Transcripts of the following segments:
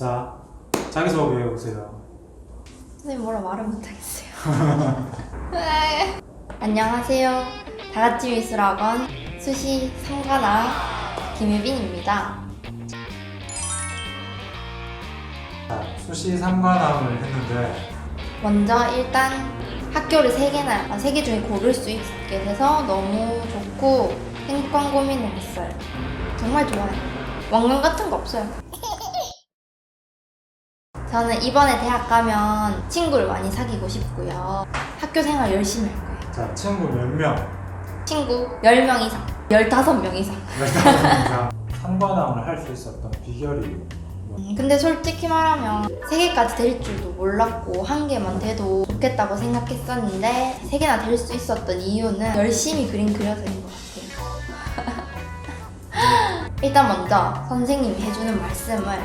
자, 자기소개 해보세요. 선생님 뭐라 말을 못하겠어요. 네. 안녕하세요. 다같이 미술학원 수시 상관학 김유빈입니다. 자, 수시 상관함을 했는데 먼저 일단 학교를 세 개나 세 개 중에 고를 수 있게 돼서 너무 좋고 행권 고민을 했어요. 정말 좋아요. 왕관 같은 거 없어요. 저는 이번에 대학 가면 친구를 많이 사귀고 싶고요. 학교 생활 열심히 할 거예요. 자, 친구 몇 명? 친구 10명 이상, 15명 이상. 이상 상관함을 할 수 있었던 비결이 뭐? 음, 근데 솔직히 말하면 세 개까지 될 줄도 몰랐고 한 개만 돼도 좋겠다고 생각했었는데 세 개나 될 수 있었던 이유는 열심히 그림 그려서인 것 같아요. 일단 먼저 선생님이 해주는 말씀을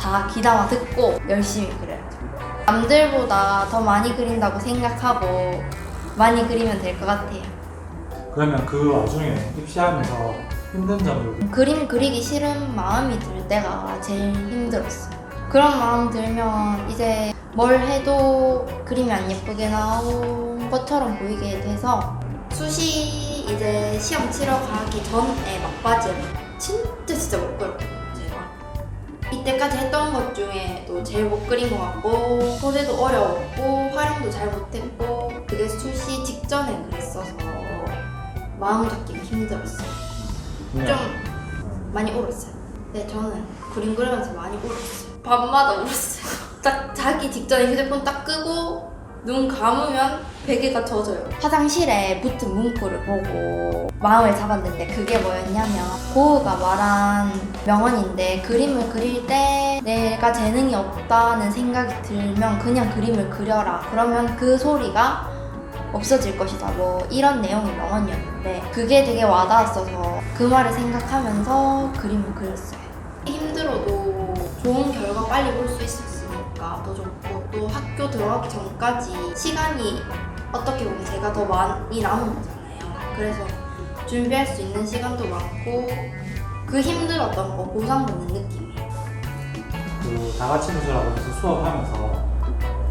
다 귀담아 듣고 열심히 그려야죠. 남들보다 더 많이 그린다고 생각하고 많이 그리면 될 것 같아요. 그러면 그 와중에 입시하면서 힘든 점을 그림 그리기 싫은 마음이 들 때가 제일 힘들었어요. 그런 마음 들면 이제 뭘 해도 그림이 안 예쁘게 나온 것처럼 보이게 돼서 수시 이제 시험 치러 가기 전에 막바지에 진짜 진짜 못. 제가 이때까지 했던 것 중에도 제일 못 그린 것 같고 소재도 어려웠고 활용도 잘 못했고 그게 수시 직전에 그랬어서 마음 잡기가 힘들었어요. 좀 그냥 많이 울었어요. 네, 저는 그림 그리면서 많이 울었어요. 밤마다 울었어요. 딱 자기 직전에 휴대폰 딱 끄고 눈 감으면 베개가 젖어요. 화장실에 붙은 문구를 보고 마음을 잡았는데 그게 뭐였냐면 고우가 말한 명언인데 그림을 그릴 때 내가 재능이 없다는 생각이 들면 그냥 그림을 그려라. 그러면 그 소리가 없어질 것이다. 뭐 이런 내용의 명언이었는데 그게 되게 와닿았어서 그 말을 생각하면서 그림을 그렸어요. 힘들어도 좋은 결과 빨리 볼 수 있었으 더 좋고 또 학교 들어가기 전까지 시간이 어떻게 보면 제가 더 많이 남은 거잖아요. 그래서 준비할 수 있는 시간도 많고 그 힘들었던 거 보상받는 느낌이에요. 그 다같이 미술학원에서 수업하면서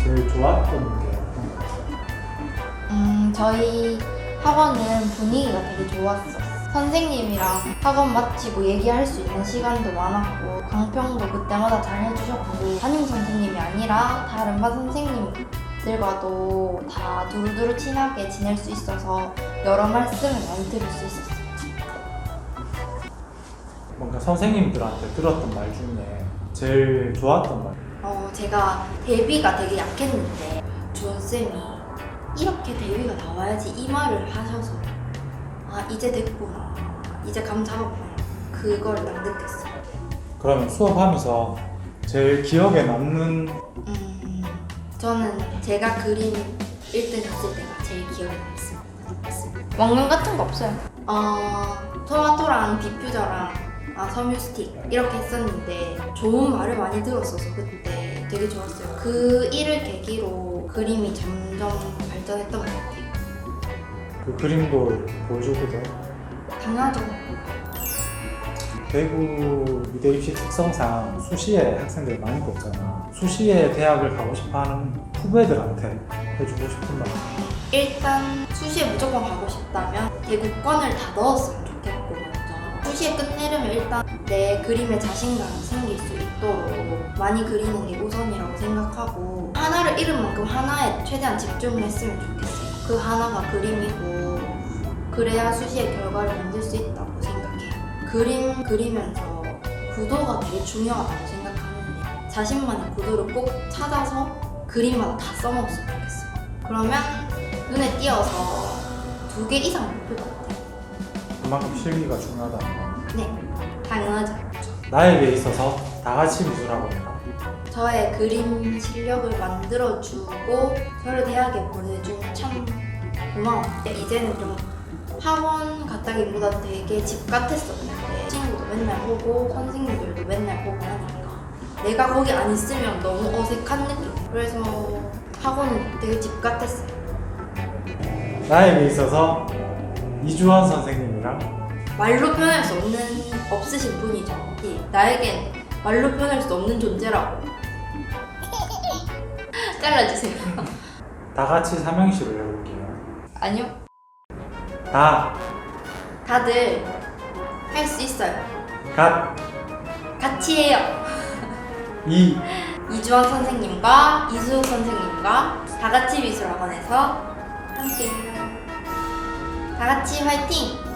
제일 좋았던 게 어떤 거 같아요? 음, 저희 학원은 분위기가 되게 좋았어요. 선생님이랑 학원 마치고 얘기할 수 있는 시간도 많았고 강평도 그때마다 잘 해주셨고 담임 선생님이 아니라 다른 반 선생님들과도 다 두루두루 친하게 지낼 수 있어서 여러 말씀을 많이 들을 수 있었어요. 뭔가 선생님들한테 들었던 말 중에 제일 좋았던 말 어, 제가 데뷔가 되게 약했는데 주원 쌤이 이렇게 데뷔가 나와야지 이 말을 하셔서 아 이제 됐구나 이제 감 잡았구나 그걸 딱 느꼈어요 그러면 수업하면서 제일 기억에 남는 음, 저는 제가 그림 1등 했을 때가 제일 기억에 남습니다. 왕관 같은 거 없어요? 어, 토마토랑 디퓨저랑 아, 섬유 스틱 이렇게 했었는데 좋은 말을 많이 들었어서 그때 되게 좋았어요. 그 일을 계기로 그림이 점점 발전했던 것 같아요. 그 그림도 보여주고 돼? 당연하죠. 대구 미대 입시 특성상 수시에 학생들이 많이 뽑잖아. 수시에 대학을 가고 싶어하는 후배들한테 해주고 싶은 말. 일단 수시에 무조건 가고 싶다면 대구권을 다 넣었으면 좋겠고 먼저 수시에 끝내려면 일단 내 그림에 자신감이 생길 수 있도록 많이 그리는 게 우선이라고 생각하고 하나를 잃은 만큼 하나에 최대한 집중을 했으면 좋겠어요 그 하나가 그림이고 그래야 수시의 결과를 만들 수 있다고 생각해요 그림 그리면서 구도가 되게 중요하다고 생각하는데 자신만의 구도를 꼭 찾아서 그림마다 다 써먹었으면 좋겠어요 그러면 눈에 띄어서 두 개 이상 높을 것 같아요. 그만큼 실기가 중요하다는 거 네, 당연하죠. 나에게 있어서 다 같이 미술학원이다 저의 그림 실력을 만들어주고 저를 대학에 보내준 참 고마워. 이제는 좀 학원 갔다기보다 되게 집 같았었는데 친구도 맨날 보고 선생님들도 맨날 보고 하니까 내가 거기 안 있으면 너무 어색한 느낌. 그래서 학원은 되게 집 같았어요. 나에게 있어서 이주원 선생님이랑 말로 표현할 수 없는 없으신 분이죠. 이 나에겐 말로 표현할 수 없는 존재라고. 잘라주세요. 다 같이 삼행시로 해볼게요. 아니요. 다, 다들 할 수 있어요. 갓, 같이 해요. 이, 이주원 선생님과 이수욱 선생님과 다 같이 미술학원에서 함께 해요. 다 같이 화이팅!